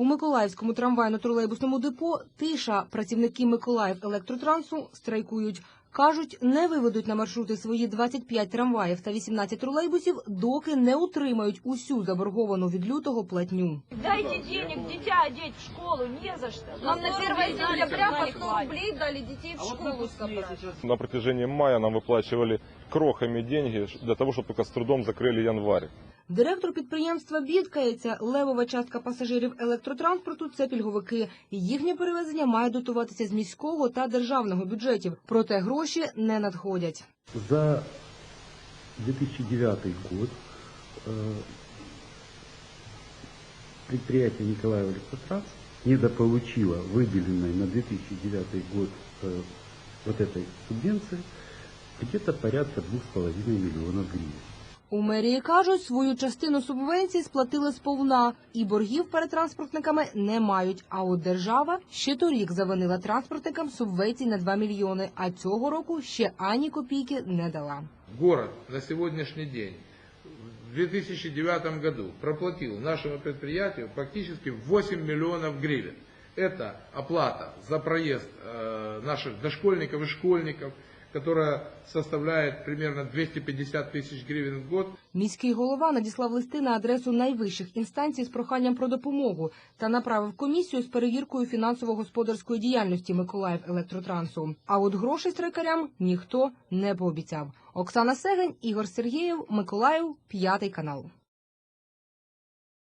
У Миколаївському трамвайно-тролейбусному депо тиша. Працівники Миколаїв електротрансу страйкують Кажуть, не виведуть на маршрути свої 25 трамваїв та 18 тролейбусів, доки не утримають усю заборговану від лютого платню. Дайте денег, дитя одеть в школу, не за что. Нам на 1 сентября по 100 рублей дали детей в школу собрать. На протяжении мая нам выплачивали крохами деньги для того, чтобы только с трудом закрыли январь. Директор підприємства бідкається. Левова частка пасажирів електротранспорту це пільговики. Їхнє перевезення має дотуватися з міського та державного бюджетів. Проте гроші не надходять. За 2009 год э, предприятие Николаева Электротранс недополучило выделенной на 2009 год э, вот этой субвенции где-то порядка 2,5 миллионов гривен. У мерії кажуть, свою частину субвенцій сплатили сповна, і боргів перед транспортниками не мають. А от держава ще торік завинила транспортникам субвенцій на 2 мільйони, а цього року ще ані копійки не дала. город на сегодняшний день в 2009 году проплатил нашему предприятию практически 8 миллионов гривен Это оплата за проезд э, наших дошкольников и школьников, которая составляет примерно 250 тысяч гривен в год. Міський голова надіслав листи на адресу найвищих інстанцій з проханням про допомогу та направив комісію з перевіркою фінансово-господарської діяльності Миколаїв електротрансу. А от грошей страйкарям ніхто не пообіцяв. Оксана Сегень, Ігор Сергієв, Миколаїв, п'ятий канал.